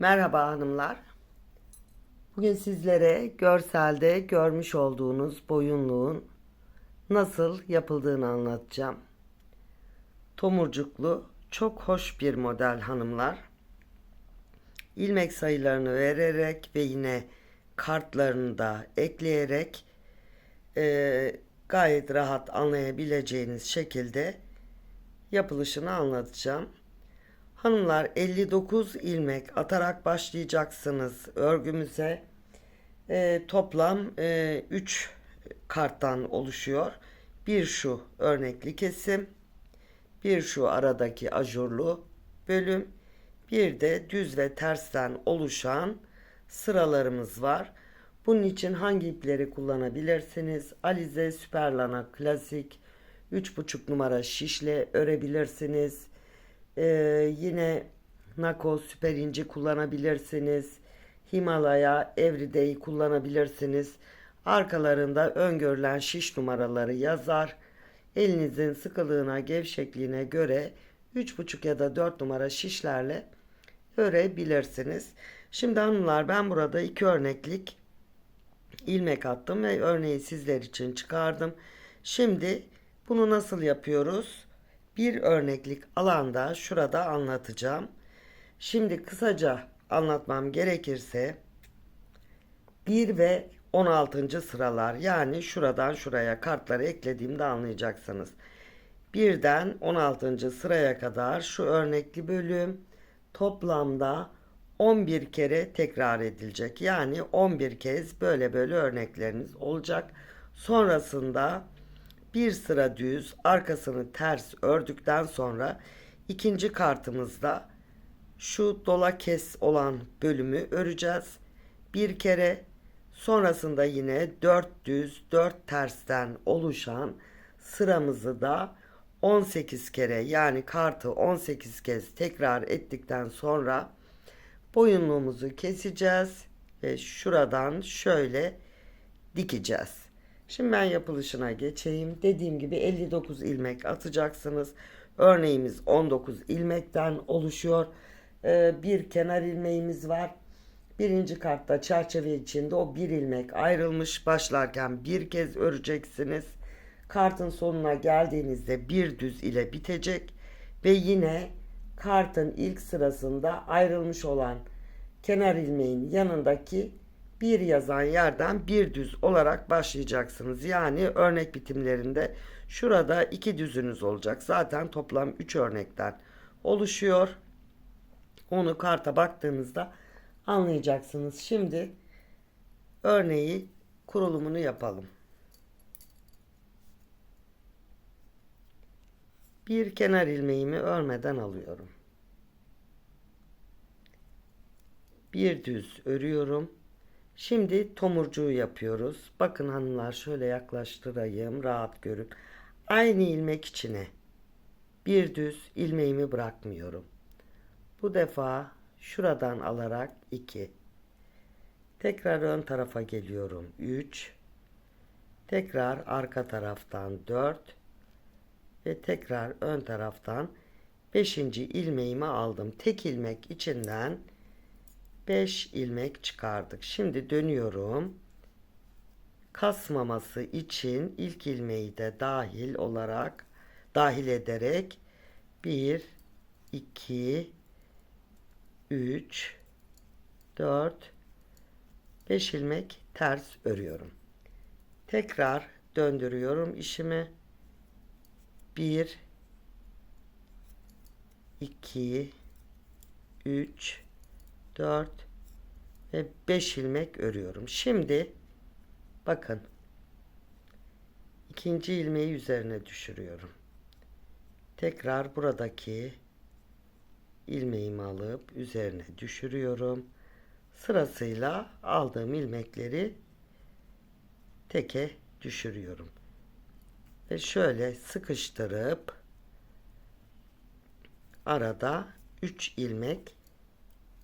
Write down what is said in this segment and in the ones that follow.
Merhaba hanımlar. Bugün sizlere görselde görmüş olduğunuz boyunluğun nasıl yapıldığını anlatacağım. Tomurcuklu çok hoş bir model hanımlar. İlmek sayılarını vererek ve yine kartlarını da ekleyerek e, gayet rahat anlayabileceğiniz şekilde yapılışını anlatacağım. Hanımlar 59 ilmek atarak başlayacaksınız örgümüze. Ee, toplam 3 karttan oluşuyor. Bir şu örnekli kesim, bir şu aradaki ajurlu bölüm, bir de düz ve tersten oluşan sıralarımız var. Bunun için hangi ipleri kullanabilirsiniz? Alize Süperlana Klasik 3,5 numara şişle örebilirsiniz. Ee, yine Nako süper inci kullanabilirsiniz. Himalaya Everyday kullanabilirsiniz. Arkalarında öngörülen şiş numaraları yazar. Elinizin sıkılığına, gevşekliğine göre 3,5 ya da 4 numara şişlerle örebilirsiniz. Şimdi hanımlar ben burada iki örneklik ilmek attım ve örneği sizler için çıkardım. Şimdi bunu nasıl yapıyoruz? Bir örneklik alanda şurada anlatacağım. Şimdi kısaca anlatmam gerekirse 1 ve 16. sıralar yani şuradan şuraya kartları eklediğimde anlayacaksınız. Birden 16. sıraya kadar şu örnekli bölüm toplamda 11 kere tekrar edilecek. Yani 11 kez böyle böyle örnekleriniz olacak. Sonrasında bir sıra düz arkasını ters ördükten sonra ikinci kartımızda şu dola kes olan bölümü öreceğiz. Bir kere sonrasında yine 4 düz 4 tersten oluşan sıramızı da 18 kere yani kartı 18 kez tekrar ettikten sonra boyunluğumuzu keseceğiz ve şuradan şöyle dikeceğiz. Şimdi ben yapılışına geçeyim. Dediğim gibi 59 ilmek atacaksınız. Örneğimiz 19 ilmekten oluşuyor. Ee, bir kenar ilmeğimiz var. Birinci kartta çerçeve içinde o bir ilmek ayrılmış. Başlarken bir kez öreceksiniz. Kartın sonuna geldiğinizde bir düz ile bitecek. Ve yine kartın ilk sırasında ayrılmış olan kenar ilmeğin yanındaki bir yazan yerden bir düz olarak başlayacaksınız. Yani örnek bitimlerinde şurada iki düzünüz olacak. Zaten toplam 3 örnekten oluşuyor. Onu karta baktığınızda anlayacaksınız. Şimdi örneği kurulumunu yapalım. Bir kenar ilmeğimi örmeden alıyorum. Bir düz örüyorum. Şimdi tomurcuğu yapıyoruz. Bakın hanımlar şöyle yaklaştırayım rahat görün. Aynı ilmek içine bir düz ilmeğimi bırakmıyorum. Bu defa şuradan alarak 2. Tekrar ön tarafa geliyorum 3. Tekrar arka taraftan 4 ve tekrar ön taraftan 5. ilmeğimi aldım. Tek ilmek içinden 5 ilmek çıkardık. Şimdi dönüyorum. Kasmaması için ilk ilmeği de dahil olarak dahil ederek 1 2 3 4 5 ilmek ters örüyorum. Tekrar döndürüyorum işimi. 1 2 3 4 ve 5 ilmek örüyorum. Şimdi bakın ikinci ilmeği üzerine düşürüyorum. Tekrar buradaki ilmeğimi alıp üzerine düşürüyorum. Sırasıyla aldığım ilmekleri teke düşürüyorum. Ve şöyle sıkıştırıp arada 3 ilmek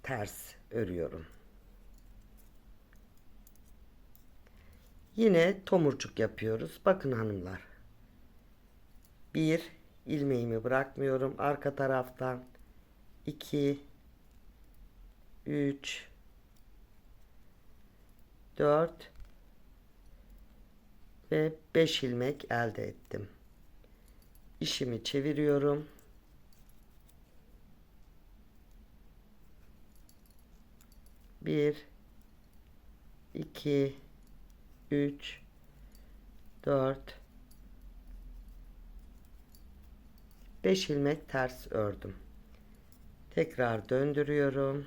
ters örüyorum. Yine tomurcuk yapıyoruz. Bakın hanımlar. Bir ilmeğimi bırakmıyorum arka taraftan. 2 3 4 ve 5 ilmek elde ettim. İşimi çeviriyorum. Bir, iki, üç, dört, beş ilmek ters ördüm. Tekrar döndürüyorum.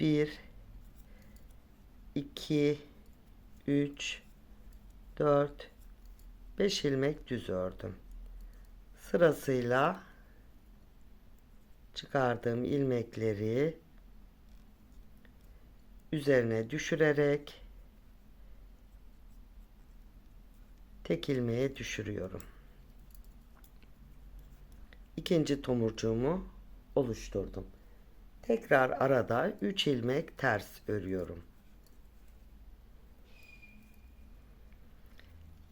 Bir, iki, üç, dört, 5 ilmek düz ördüm. Sırasıyla çıkardığım ilmekleri üzerine düşürerek tek ilmeğe düşürüyorum. İkinci tomurcuğumu oluşturdum. Tekrar arada 3 ilmek ters örüyorum.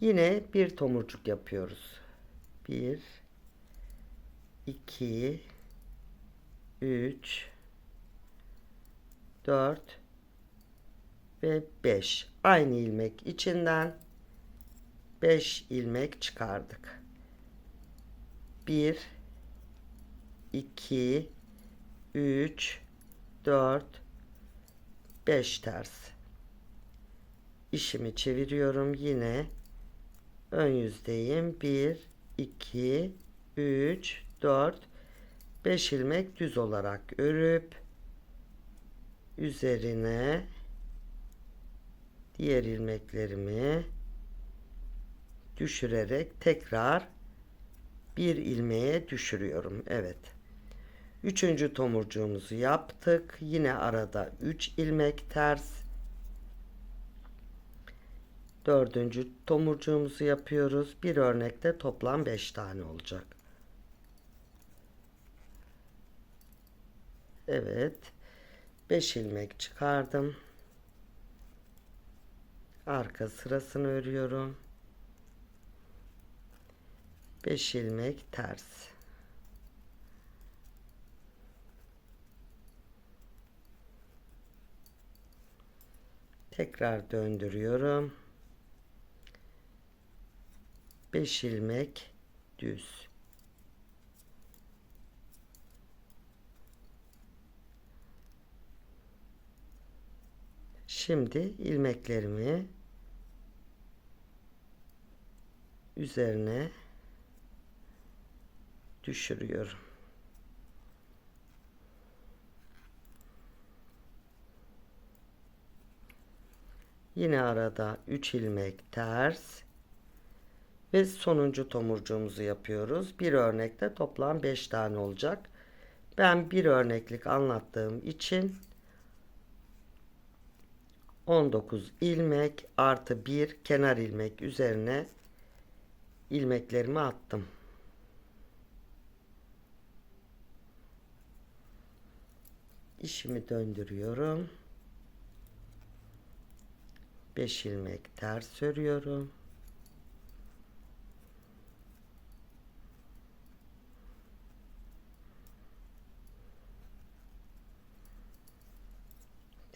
Yine bir tomurcuk yapıyoruz. 1 2 3 4 ve 5. Aynı ilmek içinden 5 ilmek çıkardık. 1 2 3 4 5 ters. İşimi çeviriyorum yine ön yüzdeyim. 1 2 3 4 5 ilmek düz olarak örüp üzerine diğer ilmeklerimi düşürerek tekrar bir ilmeğe düşürüyorum. Evet. Üçüncü tomurcuğumuzu yaptık. Yine arada 3 ilmek ters Dördüncü tomurcuğumuzu yapıyoruz. Bir örnekte toplam 5 tane olacak. Evet. 5 ilmek çıkardım. Arka sırasını örüyorum. 5 ilmek ters. Tekrar döndürüyorum. 5 ilmek düz. Şimdi ilmeklerimi üzerine düşürüyorum. Yine arada 3 ilmek ters ve sonuncu tomurcuğumuzu yapıyoruz. Bir örnekte toplam 5 tane olacak. Ben bir örneklik anlattığım için 19 ilmek artı bir kenar ilmek üzerine ilmeklerimi attım. İşimi döndürüyorum. 5 ilmek ters örüyorum.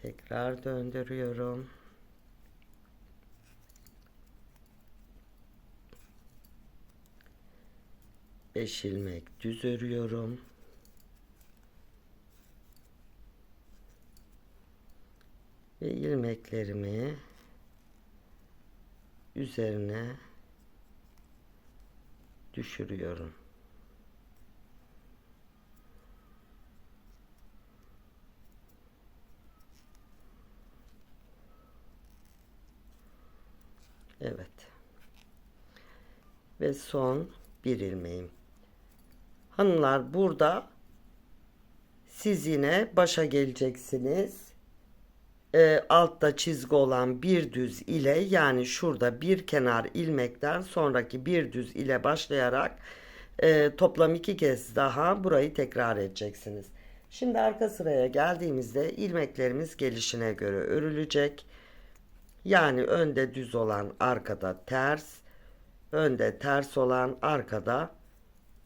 Tekrar döndürüyorum. Beş ilmek düz örüyorum. Ve ilmeklerimi üzerine düşürüyorum. Evet. Ve son bir ilmeğim. Hanımlar burada siz yine başa geleceksiniz. E, altta çizgi olan bir düz ile yani şurada bir kenar ilmekten sonraki bir düz ile başlayarak e, toplam iki kez daha burayı tekrar edeceksiniz. Şimdi arka sıraya geldiğimizde ilmeklerimiz gelişine göre örülecek. Yani önde düz olan arkada ters, önde ters olan arkada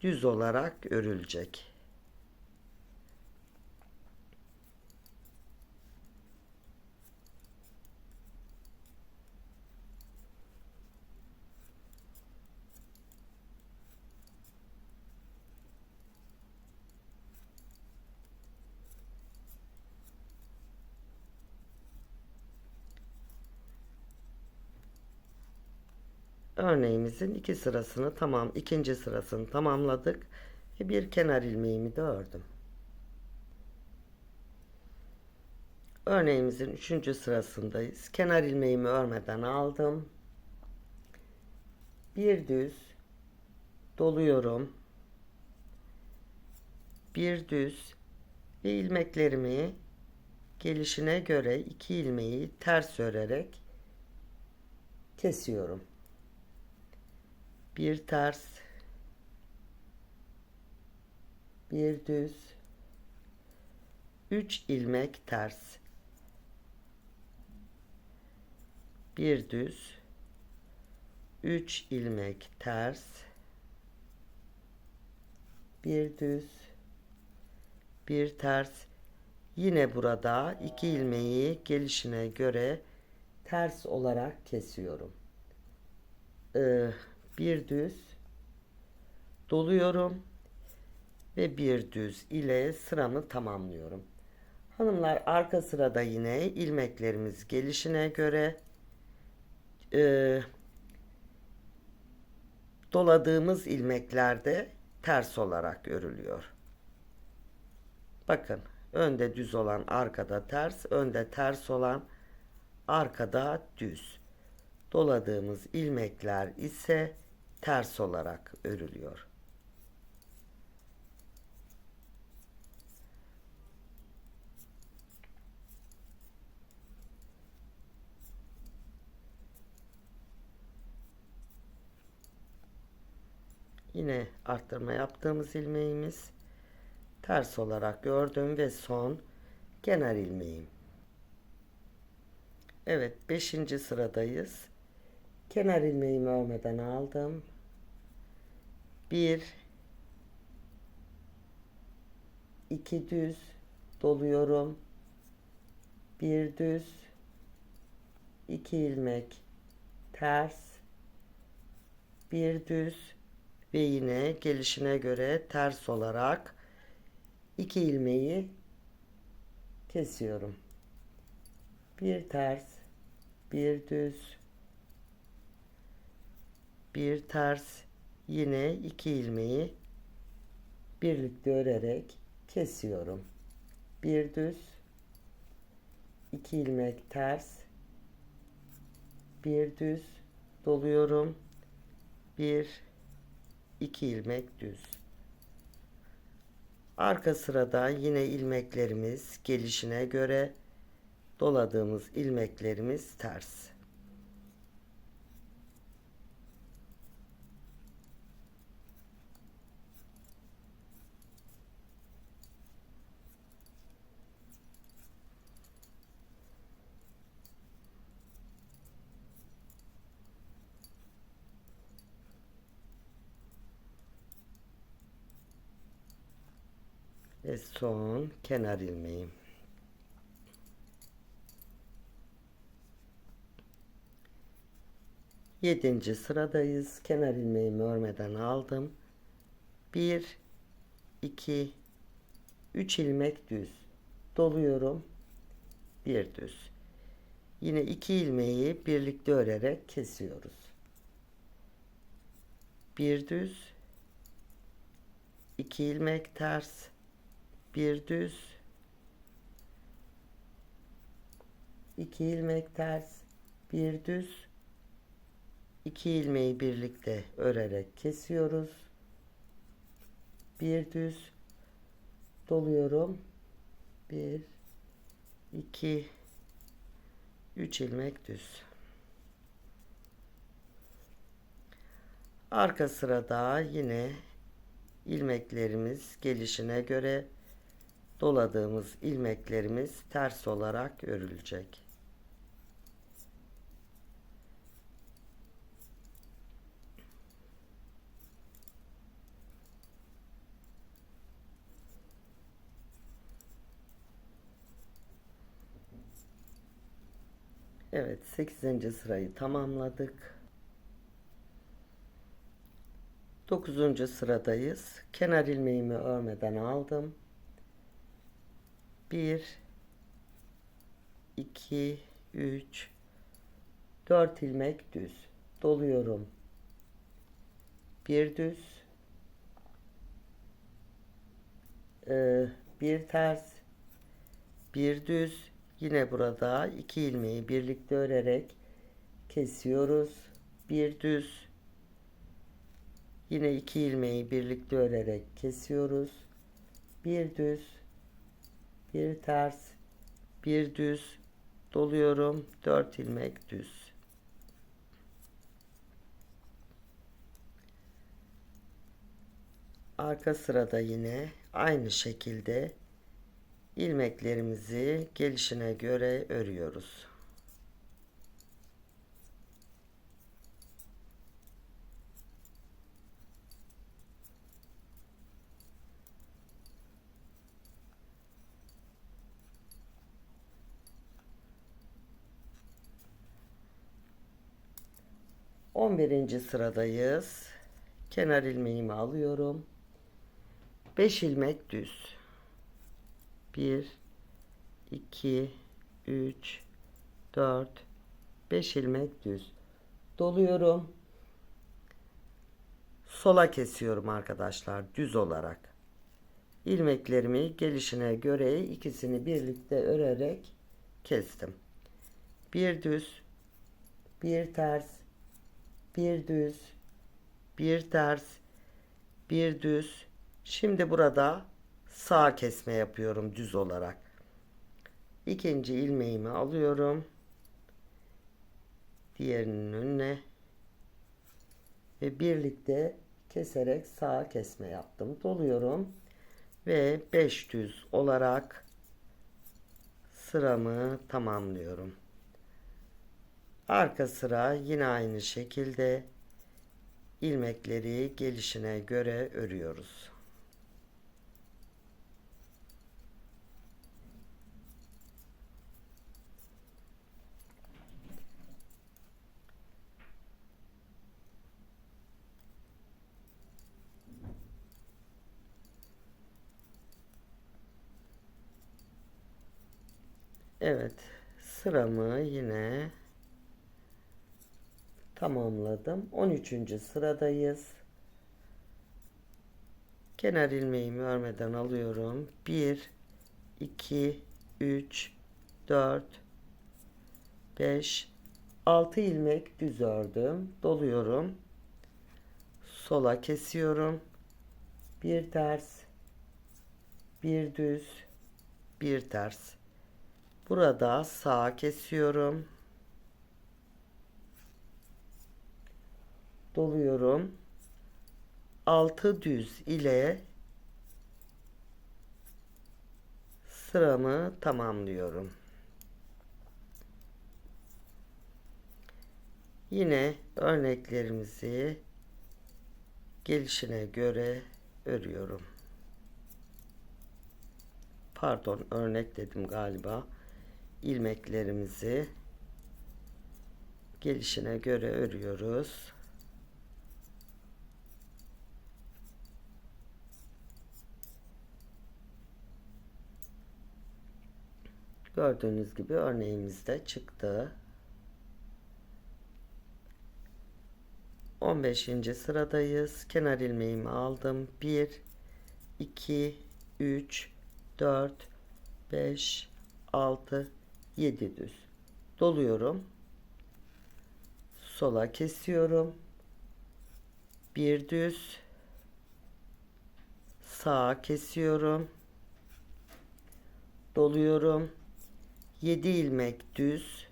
düz olarak örülecek. Örneğimizin iki sırasını tamam ikinci sırasını tamamladık ve bir kenar ilmeğimi de ördüm. Örneğimizin üçüncü sırasındayız. Kenar ilmeğimi örmeden aldım. Bir düz doluyorum. Bir düz ve ilmeklerimi gelişine göre iki ilmeği ters örerek kesiyorum. Bir ters, bir düz, üç ilmek ters, bir düz, üç ilmek ters, bir düz, bir ters. Yine burada iki ilmeği gelişine göre ters olarak kesiyorum. Ee, bir düz doluyorum ve bir düz ile sıramı tamamlıyorum. Hanımlar arka sırada yine ilmeklerimiz gelişine göre e, doladığımız ilmeklerde ters olarak örülüyor. Bakın önde düz olan arkada ters, önde ters olan arkada düz. Doladığımız ilmekler ise ters olarak örülüyor. Yine arttırma yaptığımız ilmeğimiz ters olarak gördüm ve son kenar ilmeğim. Evet 5. sıradayız. Kenar ilmeğimi örmeden aldım. 1 2 düz doluyorum. 1 düz. 2 ilmek. Ters. 1 düz ve yine gelişine göre ters olarak iki ilmeği kesiyorum. Bir ters, bir düz, bir ters, yine iki ilmeği birlikte örerek kesiyorum. Bir düz, iki ilmek ters, bir düz doluyorum. Bir, iki ilmek düz. Arka sırada yine ilmeklerimiz gelişine göre doladığımız ilmeklerimiz ters. Ve son kenar ilmeğim. Yedinci sıradayız. Kenar ilmeğimi örmeden aldım. Bir, iki, üç ilmek düz. Doluyorum. Bir düz. Yine iki ilmeği birlikte örerek kesiyoruz. Bir düz, iki ilmek ters, bir düz, iki ilmek ters, bir düz, iki ilmeği birlikte örerek kesiyoruz. Bir düz doluyorum. Bir, iki, üç ilmek düz. Arka sırada yine ilmeklerimiz gelişine göre doladığımız ilmeklerimiz ters olarak örülecek. Evet 8. sırayı tamamladık. 9. sıradayız. Kenar ilmeğimi örmeden aldım. 1 2 3 4 ilmek düz. Doluyorum. Bir düz. Ee, bir ters. Bir düz. Yine burada iki ilmeği birlikte örerek kesiyoruz. Bir düz. Yine iki ilmeği birlikte örerek kesiyoruz. Bir düz bir ters bir düz doluyorum 4 ilmek düz arka sırada yine aynı şekilde ilmeklerimizi gelişine göre örüyoruz. On birinci sıradayız. Kenar ilmeğimi alıyorum. 5 ilmek düz. 1 2 3 4 5 ilmek düz. Doluyorum. Sola kesiyorum arkadaşlar düz olarak. İlmeklerimi gelişine göre ikisini birlikte örerek kestim. Bir düz, bir ters, bir düz, bir ters, bir düz, Şimdi burada sağ kesme yapıyorum düz olarak. İkinci ilmeğimi alıyorum. Diğerinin önüne ve birlikte keserek sağ kesme yaptım. Doluyorum ve 5 düz olarak sıramı tamamlıyorum. Arka sıra yine aynı şekilde ilmekleri gelişine göre örüyoruz. Evet sıramı yine tamamladım. 13. sıradayız. Kenar ilmeğimi örmeden alıyorum. 1 2 3 4 5 6 ilmek düz ördüm. Doluyorum. Sola kesiyorum. Bir ters, bir düz, bir ters. Burada sağa kesiyorum. Doluyorum. Altı düz ile sıramı tamamlıyorum. Yine örneklerimizi gelişine göre örüyorum. Pardon örnek dedim galiba ilmeklerimizi gelişine göre örüyoruz. Gördüğünüz gibi örneğimiz de çıktı. 15. sıradayız. Kenar ilmeğimi aldım. 1 2 3 4 5 6 7 düz doluyorum sola kesiyorum bir düz sağa kesiyorum doluyorum 7 ilmek düz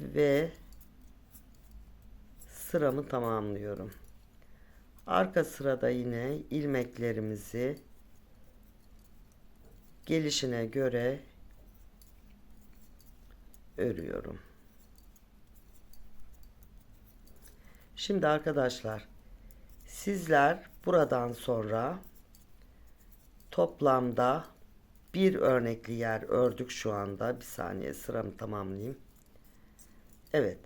ve sıramı tamamlıyorum arka sırada yine ilmeklerimizi gelişine göre örüyorum. Şimdi arkadaşlar sizler buradan sonra toplamda bir örnekli yer ördük şu anda. Bir saniye sıramı tamamlayayım. Evet.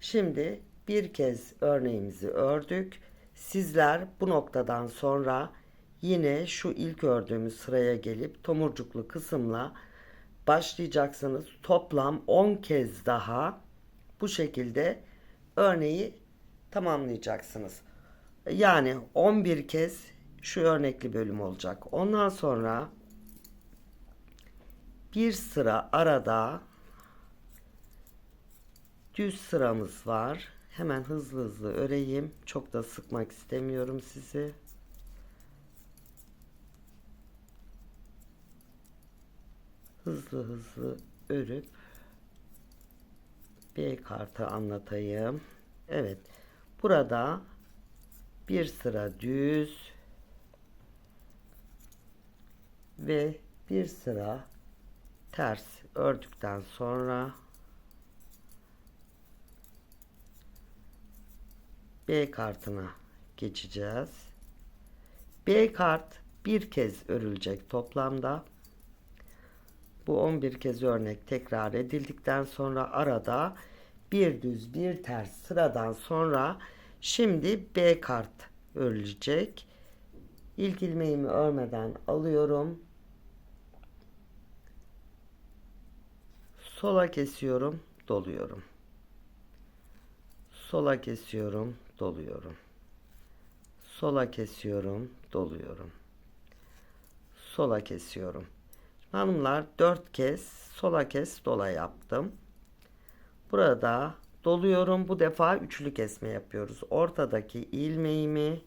Şimdi bir kez örneğimizi ördük. Sizler bu noktadan sonra yine şu ilk ördüğümüz sıraya gelip tomurcuklu kısımla başlayacaksınız. Toplam 10 kez daha bu şekilde örneği tamamlayacaksınız. Yani 11 kez şu örnekli bölüm olacak. Ondan sonra bir sıra arada düz sıramız var. Hemen hızlı hızlı öreyim. Çok da sıkmak istemiyorum sizi. Hızlı hızlı örüp B kartı anlatayım. Evet. Burada bir sıra düz ve bir sıra ters ördükten sonra B kartına geçeceğiz. B kart bir kez örülecek toplamda. Bu 11 kez örnek tekrar edildikten sonra arada bir düz bir ters sıradan sonra şimdi B kart örülecek. İlk ilmeğimi örmeden alıyorum. Sola kesiyorum, doluyorum. Sola kesiyorum, doluyorum. Sola kesiyorum, doluyorum. Sola kesiyorum. Hanımlar 4 kez sola kes dola yaptım. Burada doluyorum. Bu defa üçlü kesme yapıyoruz. Ortadaki ilmeğimi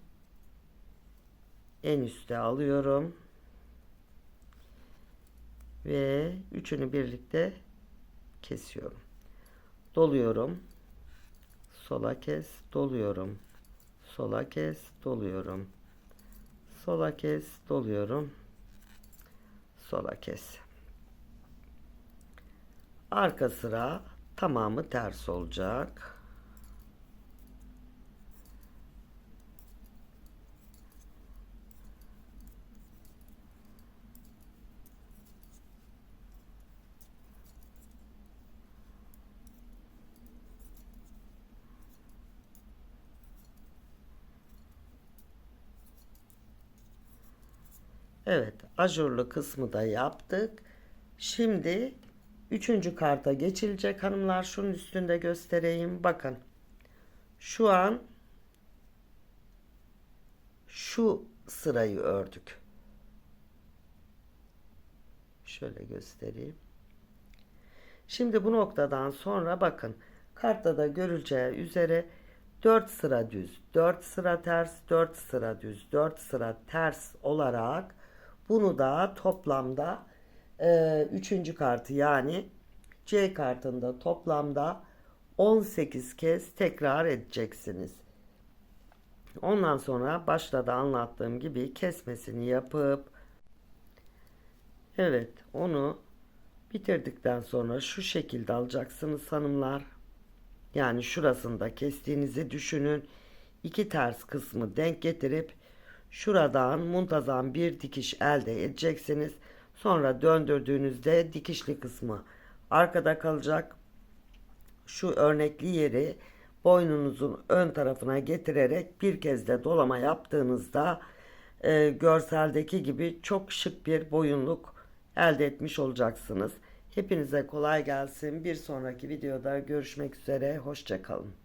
en üste alıyorum. Ve üçünü birlikte kesiyorum. Doluyorum. Sola kes, doluyorum. Sola kes, doluyorum. Sola kes, doluyorum sola kes. Arka sıra tamamı ters olacak. Evet, ajurlu kısmı da yaptık. Şimdi üçüncü karta geçilecek hanımlar. Şunun üstünde göstereyim. Bakın. Şu an şu sırayı ördük. Şöyle göstereyim. Şimdi bu noktadan sonra bakın. Kartta da görüleceği üzere 4 sıra düz, 4 sıra ters, 4 sıra düz, 4 sıra ters olarak bunu da toplamda e, üçüncü kartı yani C kartında toplamda 18 kez tekrar edeceksiniz. Ondan sonra başta da anlattığım gibi kesmesini yapıp evet onu bitirdikten sonra şu şekilde alacaksınız hanımlar. Yani şurasında kestiğinizi düşünün. İki ters kısmı denk getirip Şuradan muntazam bir dikiş elde edeceksiniz. Sonra döndürdüğünüzde dikişli kısmı arkada kalacak. Şu örnekli yeri boynunuzun ön tarafına getirerek bir kez de dolama yaptığınızda e, görseldeki gibi çok şık bir boyunluk elde etmiş olacaksınız. Hepinize kolay gelsin. Bir sonraki videoda görüşmek üzere. Hoşçakalın.